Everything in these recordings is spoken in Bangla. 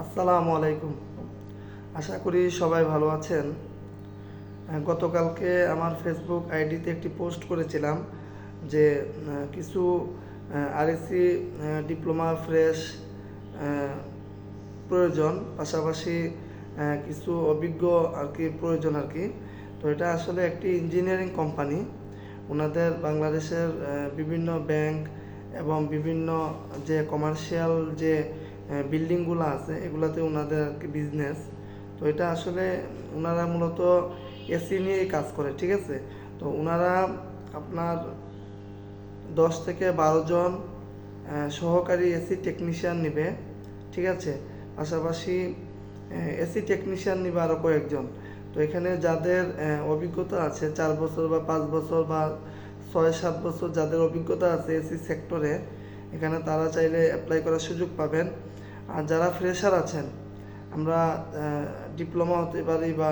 আসসালামু আলাইকুম। আশা করি সবাই ভালো আছেন। গতকালকে আমার ফেসবুক আইডিতে একটি পোস্ট করেছিলাম যে কিছু আরএসসি ডিপ্লোমা ফ্রেশ প্রয়োজন, পাশাপাশি কিছু অভিজ্ঞ আর কি প্রয়োজন আর কি। তো এটা আসলে একটি ইঞ্জিনিয়ারিং কোম্পানি ওনাদের বাংলাদেশের বিভিন্ন ব্যাংক এবং বিভিন্ন যে কমার্শিয়াল যে বিল্ডিংগুলো আছে, এগুলাতে ওনাদের আর কি বিজনেস তো এটা আসলে ওনারা মূলত এসি নিয়েই কাজ করে, ঠিক আছে? তো ওনারা আপনার দশ থেকে বারো জন সহকারী এসি টেকনিশিয়ান নেবে, ঠিক আছে? পাশাপাশি এসি টেকনিশিয়ান নেবে আরও কয়েকজন। তো এখানে যাদের অভিজ্ঞতা আছে, চার বছর বা পাঁচ বছর বা ছয়, সাত বছর যাদের অভিজ্ঞতা আছে এসি সেক্টরে এখানে তারা চাইলে অ্যাপ্লাই করার সুযোগ পাবেন। আর যারা ফ্রেশার আছেন, আমরা ডিপ্লোমা হতে পারি বা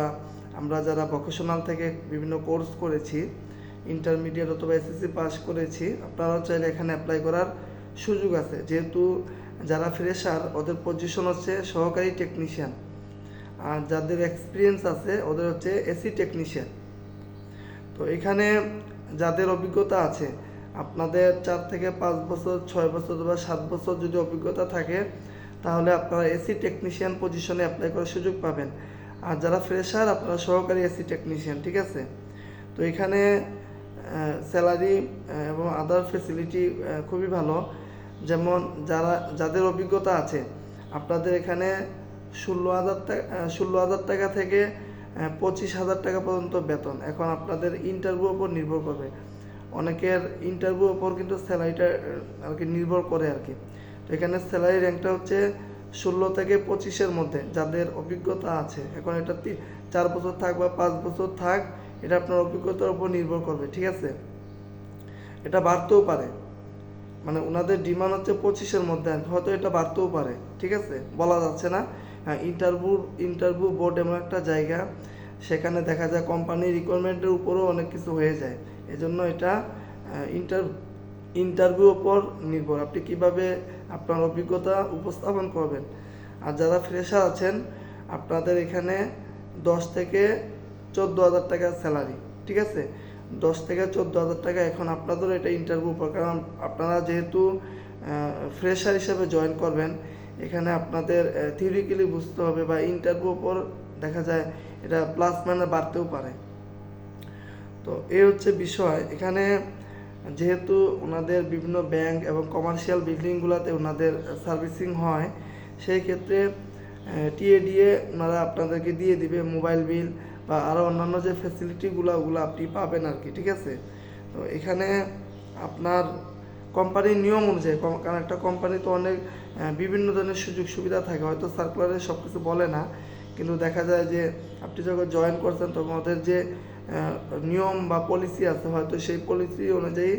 আমরা যারা ভকেশনাল থেকে বিভিন্ন কোর্স করেছি ইন্টারমিডিয়েট অথবা এসএসসি পাস করেছি, আপনারাও চাইলে এখানে অ্যাপ্লাই করার সুযোগ আছে। যেহেতু যারা ফ্রেশার ওদের পজিশন হচ্ছে সহকারী টেকনিশিয়ান আর যাদের এক্সপিরিয়েন্স আছে, ওদের হচ্ছে এসি টেকনিশিয়ান তো এখানে যাদের অভিজ্ঞতা আছে, আপনাদের চার থেকে পাঁচ বছর, ছয় বছর বা সাত বছর যদি অভিজ্ঞতা থাকে তাহলে আপনারা এসি টেকনিশিয়ান পজিশনে অ্যাপ্লাই করার সুযোগ পাবেন। আর যারা ফ্রেশার আপনারা সহকারী এসি টেকনিশিয়ান ঠিক আছে? তো এখানে স্যালারি এবং আদার ফেসিলিটি খুবই ভালো। যেমন যারা, যাদের অভিজ্ঞতা আছে, আপনাদের এখানে ষোলো হাজার টাকা ষোলো হাজার টাকা থেকে পঁচিশ হাজার টাকা পর্যন্ত বেতন। এখন আপনাদের ইন্টারভিউ ওপর নির্ভর করবে। অনেকের ইন্টারভিউ ওপর কিন্তু স্যালারিটা আর কি নির্ভর করে আর কি। এখানে স্যালারি র্যাঙ্কটা হচ্ছে ষোলো থেকে পঁচিশের মধ্যে, যাদের অভিজ্ঞতা আছে। এখন এটা চার বছর থাক বা পাঁচ বছর থাক, এটা আপনার অভিজ্ঞতার উপর নির্ভর করবে, ঠিক আছে? এটা বাড়তেও পারে। মানে ওনাদের ডিমান্ড হচ্ছে পঁচিশের মধ্যে হয়তো এটা বাড়তেও পারে, ঠিক আছে? বলা যাচ্ছে না। হ্যাঁ ইন্টারভিউ ইন্টারভিউ বোর্ড এমন একটা জায়গা, সেখানে দেখা যায় কোম্পানির রিকোয়ারমেন্টের উপরও অনেক কিছু হয়ে যায়। এজন্য এটা ইন্টার ইন্টারভিউ উপর নির্ভর। আপনি কীভাবে আপনার অভিজ্ঞতা উপস্থাপন করবেন? আর যারা ফ্রেশার আছেন, আপনাদের এখানে দশ থেকে চোদ্দ হাজার টাকা স্যালারি ঠিক আছে? দশ থেকে চোদ্দ হাজার টাকা এখন আপনাদেরও এটা ইন্টারভিউ উপর। কারণ আপনারা যেহেতু ফ্রেশার হিসেবে জয়েন করবেন, এখানে আপনাদের থিওরিক্যালি বুঝতে হবে বা ইন্টারভিউ উপর দেখা যায় এটা প্লাস মানে বাড়তেও পারে। তো এই হচ্ছে বিষয়। এখানে যেহেতু ওনাদের বিভিন্ন ব্যাংক এবং কমার্শিয়াল বিল্ডিংগুলোতে ওনাদের সার্ভিসিং হয়, সেই ক্ষেত্রে টিএডিএ ওনারা আপনাদেরকে দিয়ে দিবে মোবাইল বিল বা আরও অন্যান্য যে ফেসিলিটিগুলো ওগুলো আপনি পাবেন আর কি, ঠিক আছে? তো এখানে আপনার কোম্পানির নিয়ম অনুযায়ী কারণ একটা কোম্পানি তো অনেক বিভিন্ন ধরনের সুযোগ সুবিধা থাকে, হয়তো সার্কুলারে সব কিছু বলে না, কিন্তু দেখা যায় যে আপনি যখন জয়েন করছেন, তখন ওদের যে নিয়ম বা পলিসি আছে, হয়তো সেই পলিসি অনুযায়ী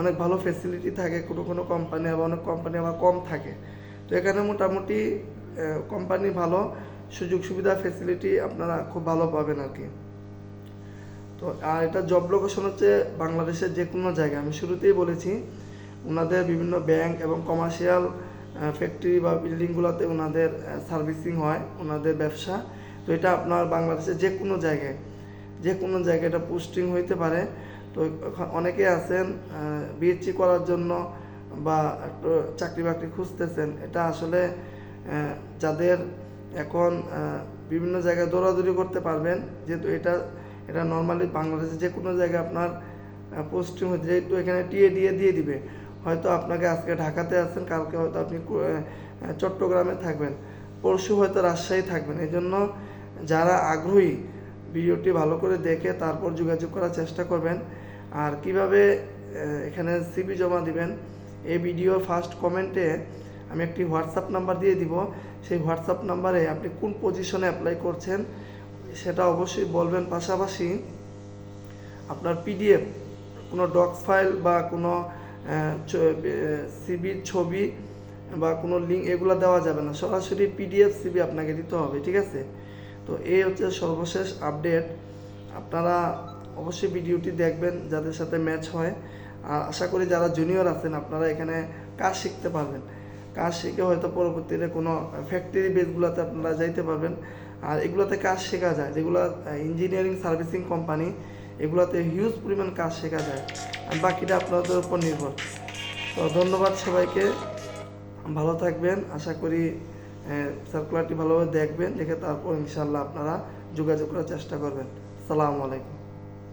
অনেক ভালো ফেসিলিটি থাকে, কোনো কোনো কোম্পানি আবার অনেক কোম্পানি আবার কম থাকে। তো এখানে মোটামুটি কোম্পানি ভালো, সুযোগ সুবিধা ফেসিলিটি আপনারা খুব ভালো পাবেন আর কি। তো, আর এটা জব লোকেশন হচ্ছে বাংলাদেশের যে কোনো জায়গায়। আমি শুরুতেই বলেছি, ওনাদের বিভিন্ন ব্যাংক এবং কমার্শিয়াল ফ্যাক্টরি বা বিল্ডিংগুলোতে ওনাদের সার্ভিসিং হয়, ওনাদের ব্যবসা। তো এটা আপনার বাংলাদেশের যে কোনো জায়গায়, যে কোনো জায়গায় এটা পোস্টিং হইতে পারে। তো অনেকে আছেন বিএসসি করার জন্য বা একটু চাকরি বাকরি খুঁজতেছেন। এটা আসলে যাদের এখন বিভিন্ন জায়গায় দৌড়াদৌড়ি করতে পারবেন, যেহেতু এটা এটা নর্মালি বাংলাদেশে যে কোনো জায়গায় আপনার পোস্টিং হচ্ছে যেহেতু এখানে টিএ দিয়ে দিয়ে দিবে। হয়তো আপনাকে আজকে ঢাকাতে আছেন, কালকে হয়তো আপনি চট্টগ্রামে থাকবেন। পরশু হয়তো রাজশাহী থাকবেন। এই জন্য যারা আগ্রহী, ভিডিওটি ভালো করে দেখে তারপর যোগাযোগ করার চেষ্টা করবেন। আর কীভাবে এখানে সিবি জমা দিবেন, এই ভিডিও ফার্স্ট কমেন্টে আমি একটি হোয়াটসঅ্যাপ নাম্বার দিয়ে দিব। সেই হোয়াটসঅ্যাপ নাম্বারে আপনি কোন পজিশনে অ্যাপ্লাই করছেন, সেটা অবশ্যই বলবেন। পাশাপাশি আপনার পিডিএফ কোনো ডক্স ফাইল বা কোনো সিবির ছবি বা কোনো লিঙ্ক এগুলো দেওয়া যাবে না। সরাসরি পিডিএফ সিবি আপনাকে দিতে হবে, ঠিক আছে? তো এই হচ্ছে সর্বশেষ আপডেট আপনারা অবশ্যই ভিডিওটি দেখবেন, যাদের সাথে ম্যাচ হয়। আর আশা করি যারা জুনিয়র আছেন, আপনারা এখানে কাজ শিখতে পারবেন। কাজ শিখে হয়তো পরবর্তীতে কোনো ফ্যাক্টরি বেসগুলোতে আপনারা যাইতে পারবেন। আর এগুলোতে কাজ শেখা যায়, যেগুলো ইঞ্জিনিয়ারিং সার্ভিসিং কোম্পানি এগুলোতে হিউজ পরিমাণ কাজ শেখা যায়। আর বাকিটা আপনাদের উপর নির্ভর। তো ধন্যবাদ সবাইকে। ভালো থাকবেন। আশা করি সার্কুলারটি ভালোভাবে দেখবেন দেখে তারপর ইনশাল্লাহ আপনারা যোগাযোগ করার চেষ্টা করবেন। সালামু আলাইকুম।